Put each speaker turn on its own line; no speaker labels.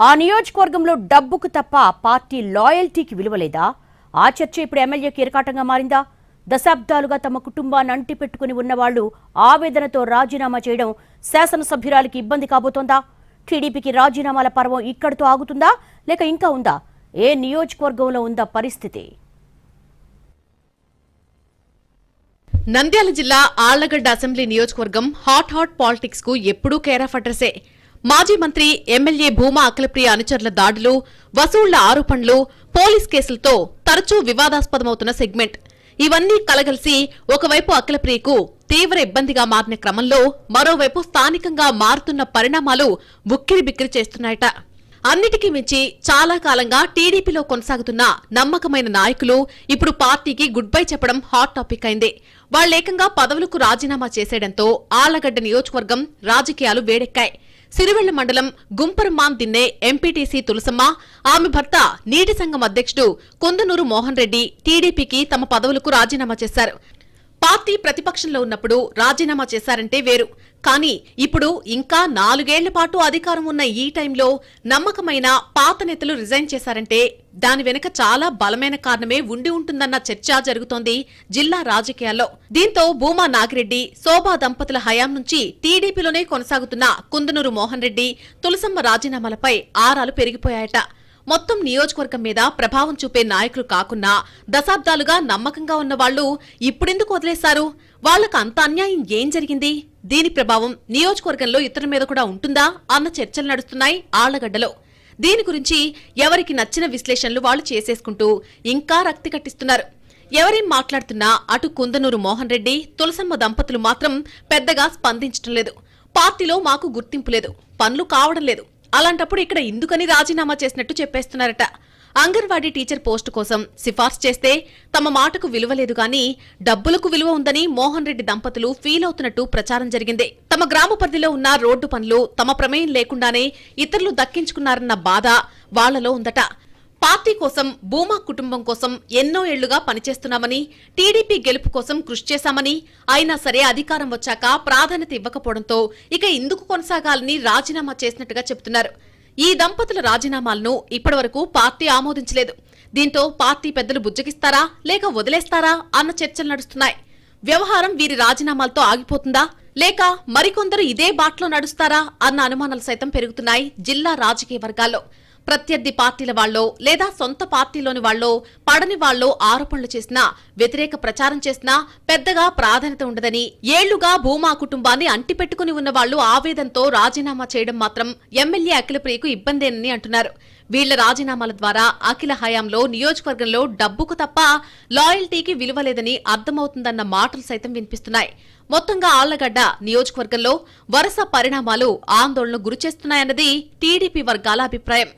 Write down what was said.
ఆ నియోజకవర్గంలో డబ్బుకు తప్ప పార్టీ లాయల్టీకి విలువలేదా? ఆ చర్చ ఇప్పుడు ఎమ్మెల్యేకి కీరకాటంగా మారిందా? దశాబ్దాలుగా తమ కుటుంబాన్ని అంటి పెట్టుకుని ఉన్నవాళ్ళు ఆవేదనతో రాజీనామా చేయడం శాసనసభ్యురాలికి ఇబ్బంది కాబోతోందా? టీడీపీకి రాజీనామాల పర్వం ఇక్కడితో ఆగుతుందా? లేక ఇంకా ఉందా? ఏ నియోజకవర్గంలో ఉందా పరిస్థితి?
నంద్యాల జిల్లా ఆళ్ళగడ్డ అసెంబ్లీ నియోజకవర్గం హాట్ హాట్ పాలిటిక్స్కు ఎప్పుడూ కేరాఫ్ అడ్రసే. మాజీ మంత్రి ఎమ్మెల్యే భూమా అఖిలప్రియ అనుచరుల దాడులు వసూళ్ళ ఆరోపణలు పోలీస్ కేసులతో తరచూ వివాదాస్పదమవుతున్న సెగ్మెంట్. ఇవన్నీ కలగలిసి ఒకవైపు అఖిలప్రియకు తీవ్ర ఇబ్బందిగా మారిన క్రమంలో మరోవైపు స్థానికంగా మారుతున్న పరిణామాలు ఉక్కిరి బిక్కిరి చేస్తున్నాయట. అన్నిటికీ మించి చాలా కాలంగా టీడీపీలో కొనసాగుతున్న నమ్మకమైన నాయకులు ఇప్పుడు పార్టీకి గుడ్ బై చెప్పడం హాట్ టాపిక్ అయింది. వాళ్ళేకంగా పదవులకు రాజీనామా చేసేయడంతో ఆళ్ళగడ్డ నియోజకవర్గం రాజకీయాలు వేడెక్కాయి. సిరివెళ్ళ మండలం గుంపరమాన్ దిన్నే ఎంపీటీసీ తులసమ్మ ఆమె భర్త నీటి సంఘం అధ్యక్షుడు కొందనూరు మోహన్ రెడ్డి టీడీపీకి తమ పదవులకు రాజీనామా చేశారు. పార్టీ ప్రతిపక్షంలో ఉన్నప్పుడు రాజీనామా చేశారంటే వేరు. కానీ ఇప్పుడు ఇంకా నాలుగేళ్ళ పాటు అధికారం ఉన్న ఈ టైంలో నమ్మకమైన పాత నేతలు రిజైన్ చేశారంటే దాని వెనుక చాలా బలమైన కారణమే ఉండి ఉంటుందన్న చర్చ జరుగుతోంది జిల్లా రాజకీయాల్లో. దీంతో భూమా నాగిరెడ్డి శోభా దంపతుల హయాం నుంచి టీడీపీలోనే కొనసాగుతున్న కుందనూరు మోహన్ రెడ్డి తులసమ్మ రాజీనామాలపై ఆరాలు పెరిగిపోయాయట. మొత్తం నియోజకవర్గం మీద ప్రభావం చూపే నాయకులు కాకున్నా దశాబ్దాలుగా నమ్మకంగా ఉన్న వాళ్ళు ఇప్పుడెందుకు వదిలేశారు? వాళ్ళకు అంత అన్యాయం ఏం జరిగింది? దీని ప్రభావం నియోజకవర్గంలో ఇతరుల మీద కూడా ఉంటుందా? అన్న చర్చలు నడుస్తున్నాయి ఆళ్ళగడ్డలో. దీని గురించి ఎవరికి నచ్చిన విశ్లేషణలు వాళ్ళు చేసేసుకుంటూ ఇంకా రక్తి కట్టిస్తున్నారు. ఎవరేం మాట్లాడుతున్నా అటు కుందనూరు మోహన్ రెడ్డి తులసమ్మ దంపతులు మాత్రం పెద్దగా స్పందించడం లేదు. పార్టీలో మాకు గుర్తింపు లేదు. పనులు కావడం లేదు. అలాంటప్పుడు ఇక్కడ ఎందుకని రాజీనామా చేసినట్టు చెప్పేస్తున్నారట. అంగన్వాడీ టీచర్ పోస్టు కోసం సిఫార్సు చేస్తే తమ మాటకు విలువ లేదు గాని డబ్బులకు విలువ ఉందని మోహన్ రెడ్డి దంపతులు ఫీల్ అవుతున్నట్టు ప్రచారం జరిగింది. తమ గ్రామ పరిధిలో ఉన్న రోడ్డు పనులు తమ ప్రమేయం లేకుండానే ఇతరులు దక్కించుకున్నారన్న బాధ వాళ్ళలో ఉందట. పార్టీ కోసం భూమా కుటుంబం కోసం ఎన్నో ఏళ్ళుగా పనిచేస్తున్నామని టీడీపీ గెలుపు కోసం కృషి చేశామని అయినా సరే అధికారం వచ్చాక ప్రాధాన్యత ఇవ్వకపోవడంతో ఇక ఇందుకు కొనసాగాలని రాజీనామా చేసినట్టుగా చెబుతున్నారు. ఈ దంపతుల రాజీనామాలను ఇప్పటివరకు పార్టీ ఆమోదించలేదు. దీంతో పార్టీ పెద్దలు బుజ్జగిస్తారా లేక వదిలేస్తారా అన్న చర్చలు నడుస్తున్నాయి. వ్యవహారం వీరి రాజీనామాలతో ఆగిపోతుందా లేక మరికొందరు ఇదే బాట్లో నడుస్తారా అన్న అనుమానాలు సైతం పెరుగుతున్నాయి జిల్లా రాజకీయ వర్గాల్లో. ప్రత్యర్థి పార్టీల వాళ్ళో లేదా సొంత పార్టీలోని వాళ్ళో పడని వాళ్ళో ఆరోపణలు చేసినా వ్యతిరేక ప్రచారం చేసినా పెద్దగా ప్రాధాన్యత ఉండదని ఏళ్ళుగా భూమా కుటుంబాన్ని అంటిపెట్టుకుని ఉన్న వాళ్ళు ఆవేదంతో రాజీనామా చేయడం మాత్రం ఎమ్మెల్యే అఖిలప్రియకు ఇబ్బందేనని అంటున్నారు. వీళ్ళ రాజీనామాల ద్వారా అఖిల హయాంలో నియోజకవర్గంలో డబ్బుకు తప్ప లాయల్టీకి విలువలేదని అర్థమవుతుందన్న మాటలు సైతం వినిపిస్తున్నాయి. మొత్తంగా ఆళ్ళగడ్డ నియోజకవర్గంలో వరుస పరిణామాలు ఆందోళన గురిచేస్తున్నాయన్నది టీడీపీ వర్గాల అభిప్రాయం.